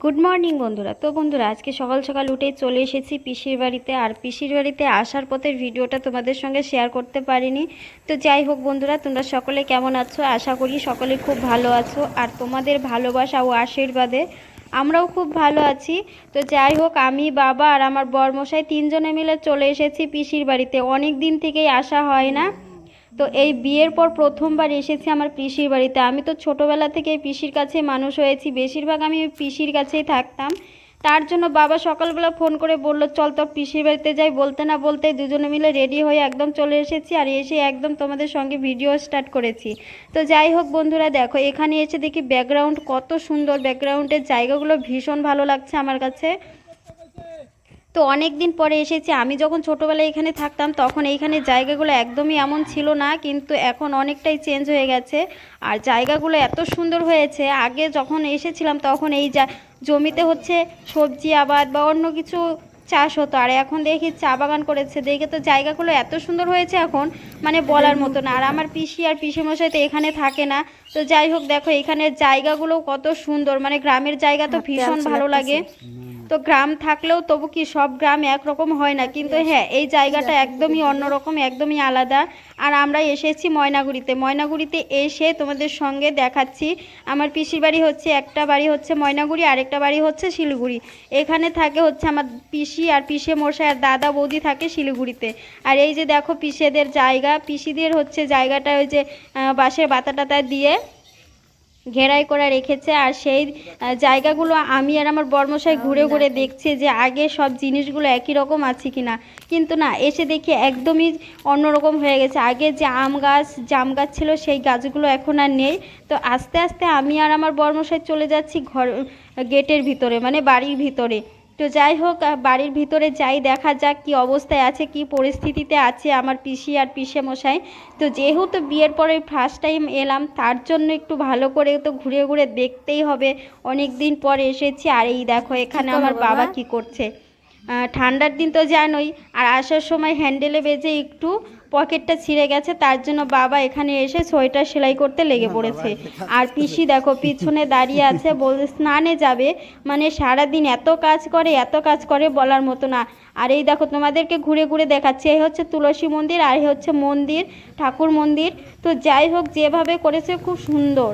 Good morning বন্ধুরা। তো বন্ধুরা, আজকে সকাল সকাল উঠেই চলে এসেছি পিসির বাড়িতে, আর পিসির বাড়িতে আসার পথের ভিডিওটা তোমাদের সঙ্গে শেয়ার করতে পারিনি। তো যাই হোক বন্ধুরা, তোমরা সকলে কেমন আছো? আশা করি সকলে খুব ভালো আছো, আর তোমাদের ভালোবাসা ও আশীর্বাদে আমরাও খুব ভালো আছি। তো যাই হোক, আমি, বাবা আর আমার বরমশাই তিনজনে মিলে চলে এসেছি পিসির বাড়িতে। অনেক দিন থেকেই আসা হয় না। তো এই বিয়ের পর প্রথমবার এসেছি আমার পিসির বাড়িতে। আমি তো ছোটোবেলা থেকে পিসির কাছে মানুষ হয়েছি, বেশিরভাগ আমি ওই পিসির কাছেই থাকতাম। তার জন্য বাবা সকালবেলা ফোন করে বলল, চল তোর পিসির বাড়িতে যাই। বলতে না বলতে দুজনে মিলে রেডি হয়ে একদম চলে এসেছি আর এসে একদম তোমাদের সঙ্গে ভিডিও স্টার্ট করেছি। তো যাই হোক বন্ধুরা, দেখো, এখানে এসে দেখি ব্যাকগ্রাউন্ড কত সুন্দর। ব্যাকগ্রাউন্ডের জায়গাগুলো ভীষণ ভালো লাগছে আমার কাছে। তো অনেক দিন পরে এসেছি। আমি যখন ছোটোবেলায় এখানে থাকতাম তখন এইখানে জায়গাগুলো একদমই এমন ছিল না কিন্তু এখন অনেকটাই চেঞ্জ হয়ে গেছে। আর জায়গাগুলো এত সুন্দর হয়েছে আগে যখন এসেছিলাম তখন এই যা জমিতে হচ্ছে সবজি আবাদ বা অন্য কিছু চাষ হতো। আর এখন দেখি চা বাগান করেছে দেখে তো জায়গাগুলো এত সুন্দর হয়েছে এখন মানে বলার মতো না। আর আমার পিসি আর পিসিমশাই তো এখানে থাকে না। তো যাই হোক দেখো এখানের জায়গাগুলো কত সুন্দর মানে গ্রামের জায়গা তো ভীষণ ভালো লাগে। তো গ্রাম থাকলেও তবু কি সব গ্রাম একরকম হয় না? কিন্তু হ্যাঁ এই জায়গাটা একদমই অন্যরকম একদমই আলাদা। আর আমরা এসেছি ময়নাগুড়িতে। ময়নাগুড়িতে এসে তোমাদের সঙ্গে দেখাচ্ছি। আমার পিসির বাড়ি হচ্ছে একটা বাড়ি হচ্ছে ময়নাগুড়ি আরেকটা বাড়ি হচ্ছে শিলিগুড়ি। এখানে থাকে হচ্ছে আমার পিসি আর পিসে মশাই আর দাদা বৌদি থাকে শিলিগুড়িতে। আর এই যে দেখো পিসেদের জায়গা পিসিদের হচ্ছে জায়গাটা ওই যে বাঁশের বাতা টাতা দিয়ে ঘেরাই করে রেখেছে আর সেই জায়গাগুলো আমি আর আমার বর্মশাই ঘুরে ঘুরে দেখছি যে আগে সব জিনিসগুলো একই রকম আছে কি না কিন্তু না, এসে দেখি একদমই অন্যরকম হয়ে গেছে। আগে যে আম গাছ, জাম গাছ ছিল, সেই গাছগুলো এখন আর নেই। তো আস্তে আস্তে আমি আর আমার বর্মশাই চলে যাচ্ছি ঘর, গেটের ভিতরে মানে বাড়ির ভিতরে। তো যাই হোক বাড়ির ভিতরে যাই দেখা যাক কি অবস্থায় আছে কি পরিস্থিতিতে আছে আমার পিসি আর পিসে মশাই তো যেহেতু বিয়ের পরে ফার্স্ট টাইম এলাম তার জন্য একটু ভালো করে তো ঘুরে ঘুরে দেখতেই হবে। অনেক দিন পরে এসেছি আর এই দেখো এখানে আমার বাবা কি করছে? ঠান্ডার দিন তো জানোই আর আসার সময় হ্যান্ডেলে বেজে একটু পকেটটা ছিঁড়ে গেছে তার জন্য বাবা এখানে এসে সোয়েটার সেলাই করতে লেগে পড়েছে। আর পিসি দেখো পিছনে দাঁড়িয়ে আছে বল স্নানে যাবে? মানে সারাদিন এত কাজ করে এত কাজ করে বলার মতো না। আর এই দেখো তোমাদেরকে ঘুরে ঘুরে দেখাচ্ছে এই হচ্ছে তুলসী মন্দির আর এই হচ্ছে মন্দির ঠাকুর মন্দির। তো যাই হোক যেভাবে করেছে খুব সুন্দর।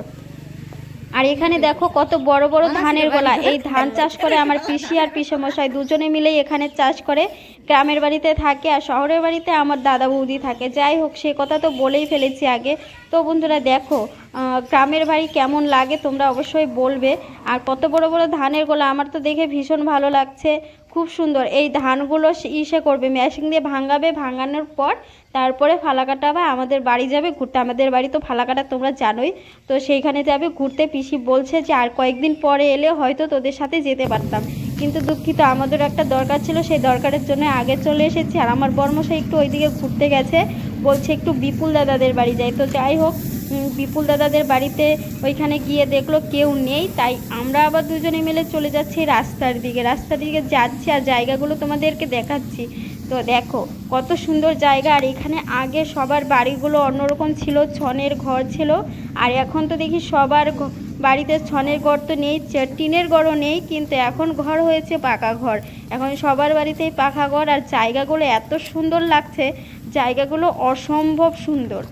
আর এখানে দেখো কত বড় বড় ধানের গোলা। এই ধান চাষ করে আমার পিসি আর পিসেমশাই দুজনে মিলেই এখানে চাষ করে। গ্রামের বাড়িতে থাকে আর শহরের বাড়িতে আমার দাদা বৌদি থাকে। যাই হোক সে কথা তো বলেই ফেলেছি আগে। তো বন্ধুরা দেখো গ্রামের বাড়ি কেমন লাগে তোমরা অবশ্যই বলবে। আর কত বড় বড় ধানের গোলা আমার তো দেখে ভীষণ ভালো লাগছে। খুব সুন্দর। এই ধানগুলো ইসে করবে। মেশিন দিয়ে ভাঙাবে, ভাঙানোর পর তারপরে ফালাকাটা বা আমাদের বাড়ি যাবে ঘুরতে। আমাদের বাড়ি তো ফালাকাটা তোমরা জানোই। তো সেইখানে যাবে ঘুরতে। পিসি বলছে যে আর কয়েকদিন পরে এলে হয়তো তোদের সাথে যেতে পারতাম। কিন্তু দুঃখিত, আমাদের একটা দরকার ছিল। সেই দরকারের জন্য আগে চলে এসেছি। আর আমার বর্মশাই একটু ওইদিকে ঘুরতে গেছে। বলছে একটু বিপুল দাদাদের বাড়ি যাই। তো যাই হোক বিপুল দাদাদের বাড়িতে ওইখানে গিয়ে দেখল কেউ নেই, তাই আমরা আবার দুজনে মিলে চলে যাচ্ছি রাস্তার দিকে। রাস্তার দিকে যাচ্ছি আর জায়গাগুলো তোমাদেরকে দেখাচ্ছি। তো দেখো, কত সুন্দর জায়গা, আর এখানে আগে সবার বাড়িগুলো অন্যরকম ছিল, ছনের ঘর ছিল, আর এখন তো দেখি সবার বাড়িতে ছনের ঘর তো নেই টিনের ঘরও নেই, কিন্তু এখন ঘর হয়েছে পাকা ঘর। এখন সবার বাড়িতেই পাকা ঘর, আর জায়গাগুলো এত সুন্দর লাগছে, জায়গাগুলো অসম্ভব সুন্দর।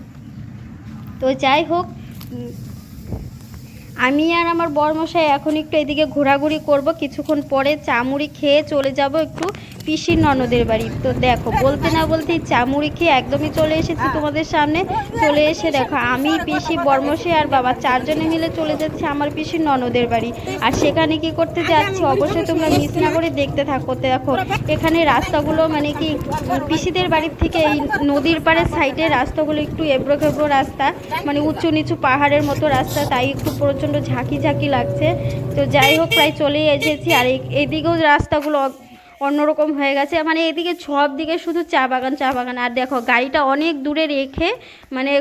তো যাই হোক, আমি আর আমার বরমশাই এখন একটু এদিকে ঘোরাঘুরি করব। কিছুক্ষণ পরে চামুড়ি খেয়ে চলে যাব একটু। পিসির ননদের বাড়ি। তো দেখো বলতে না বলতেই চামুড়ি খেয়ে একদমই চলে এসেছি তোমাদের সামনে। চলে এসে দেখো আমি পিসি বর্মশাই আর বাবা চারজনে মিলে চলে যাচ্ছি আমার পিসির ননদের বাড়ি। আর সেখানে কি করতে যাচ্ছি অবশ্যই তোমরা মিস না করে দেখতে থাকো। দেখো এখানে রাস্তাগুলো মানে কি পিসিদের বাড়ির থেকে এই নদীর পাড়ের সাইডে রাস্তাগুলো একটু এবড়ো খেবড়ো রাস্তা মানে উঁচু নিচু পাহাড়ের মতো রাস্তা তাই একটু প্রচণ্ড ঝাঁকি ঝাঁকি লাগছে। তো যাই হোক প্রায় চলেই এসেছি। আর এদিকেও রাস্তাগুলো অন্যরকম হয়ে গেছে। মানে এদিকে সব দিকে শুধু চা বাগান চা বাগান। আর দেখো, গাড়িটা অনেক দূরে রেখে মানে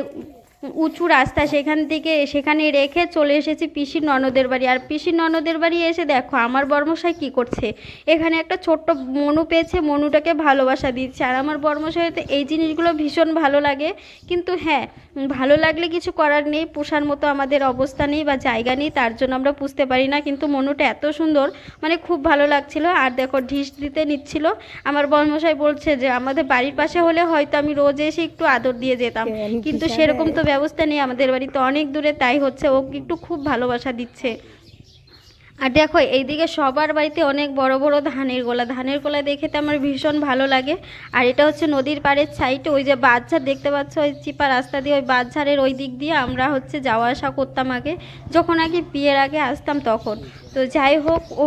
উঁচু রাস্তা সেখান থেকে সেখানে রেখে চলে এসেছি পিসির ননদের বাড়ি। আর পিসির ননদের বাড়ি এসে দেখো আমার বর্মশাই কি করছে? এখানে একটা ছোট্ট মনু পেয়েছে মনুটাকে ভালোবাসা দিচ্ছে। আর আমার বর্মশাইতে এই জিনিসগুলো ভীষণ ভালো লাগে। কিন্তু হ্যাঁ ভালো লাগলে কিছু করার নেই পোষার মতো আমাদের অবস্থা নেই বা জায়গা নেই তার জন্য আমরা পুষতে পারি না। কিন্তু মনুটা এত সুন্দর মানে খুব ভালো লাগছিল। আর দেখো ঢিস দিতে নিচ্ছিল। আমার বর্মশাই বলছে যে আমাদের বাড়ির পাশে হলে হয়তো আমি রোজ এসে একটু আদর দিয়ে যেতাম। কিন্তু সেরকম তো ব্যবস্থা নেই আমাদের বাড়িতে অনেক দূরে, তাই হচ্ছে ও একটু খুব ভালোবাসা দিচ্ছে। আর দেখো, এইদিকে সবার বাড়িতে অনেক বড় বড় ধানের গোলা। ধানের গোলা দেখে তো আমার ভীষণ ভালো লাগে। আর এটা হচ্ছে নদীর পাড়ের সাইডে, ওই যে বাঁধঝাড় দেখতে পাচ্ছ, ওই চিপা রাস্তা দিয়ে ওই বাঁধঝাড়ের ওই দিক দিয়ে আমরা হচ্ছে যাওয়া আসা করতাম আগে, যখন আগে বিয়ের আগে আসতাম তখন। তো যাই হোক, ও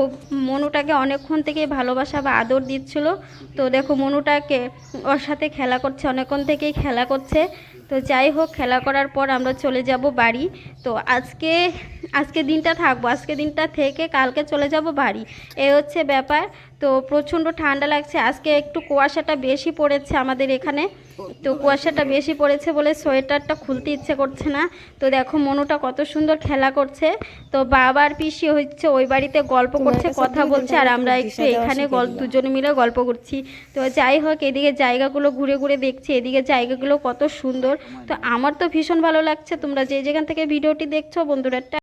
মনুটাকে অনেকক্ষণ থেকে ভালোবাসা বা আদর দিচ্ছিল। তো দেখো, মনুটাকে ওর সাথে খেলা করছে, অনেকক্ষণ থেকেই খেলা করছে। তো যাই হোক, খেলা করার পর আমরা চলে যাব বাড়ি। তো আজকে আজকে দিনটা থাকব। আজকে দিনটা থেকে কালকে চলে যাব বাড়ি। এ হচ্ছে ব্যাপার। তো প্রচণ্ড ঠান্ডা লাগছে। আজকে একটু কুয়াশাটা বেশি পড়েছে আমাদের এখানে। তো কুয়াশাটা বেশি পড়েছে বলে সোয়েটারটা খুলতে ইচ্ছে করছে না। তো দেখো মনুটা কত সুন্দর খেলা করছে। তো বাবার পিসি হচ্ছে ওই বাড়িতে গল্প করছে কথা বলছে আর আমরা একটু এখানে গল্প দুজনে মিলে গল্প করছি। তো যাই হোক এদিকে জায়গাগুলো ঘুরে ঘুরে দেখছি এদিকে জায়গাগুলো কত সুন্দর। তো আমার তো ভীষণ ভালো লাগছে। তোমরা যে যেখান থেকে ভিডিওটি দেখছ বন্ধুরা